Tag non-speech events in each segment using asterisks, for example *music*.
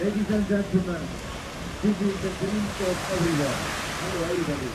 Ladies and gentlemen, this is the dreams of everyone. Hello everybody.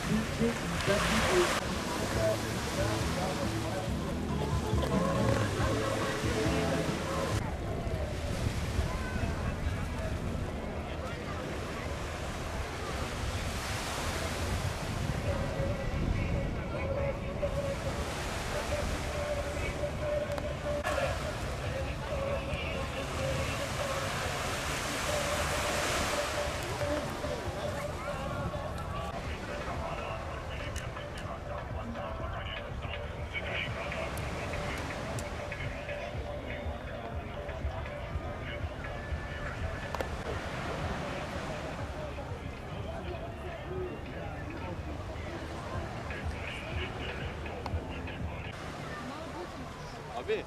Abi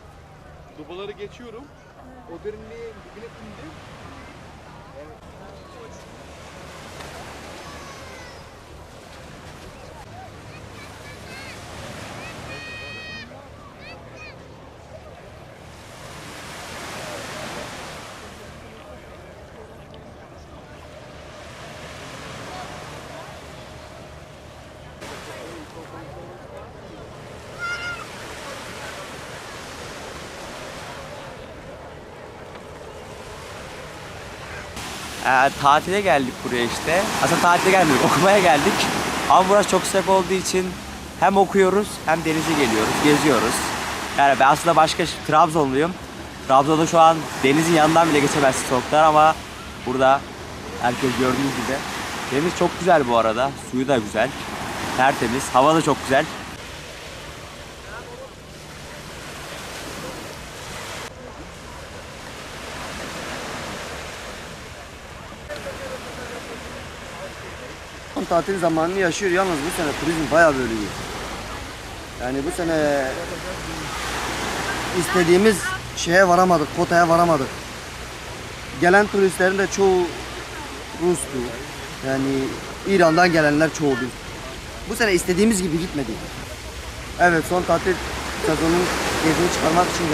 dubaları geçiyorum. O derinliğe dibine indim. Ee, tatile geldik buraya işte. Aslında tatile gelmedik, *laughs* okumaya geldik. Ama burası çok sıcak olduğu için hem okuyoruz hem denize geliyoruz, geziyoruz. Yani ben aslında başka Trabzonluyum. Trabzon'da şu an denizin yanından bile geçemezsin soğuklar ama burada herkes gördüğünüz gibi. Deniz çok güzel bu arada. Suyu da güzel. Tertemiz. Hava da çok güzel. Tatil zamanını yaşıyor yalnız bu sene turizm bayağı iyi. Yani bu sene istediğimiz şeye varamadık, kotaya varamadık. Gelen turistlerin de çoğu Rus'tu. Yani İran'dan gelenler çoğuldu. Bu sene istediğimiz gibi gitmedi. Evet son tatil sezonunun keyfini çıkarmak için geldik.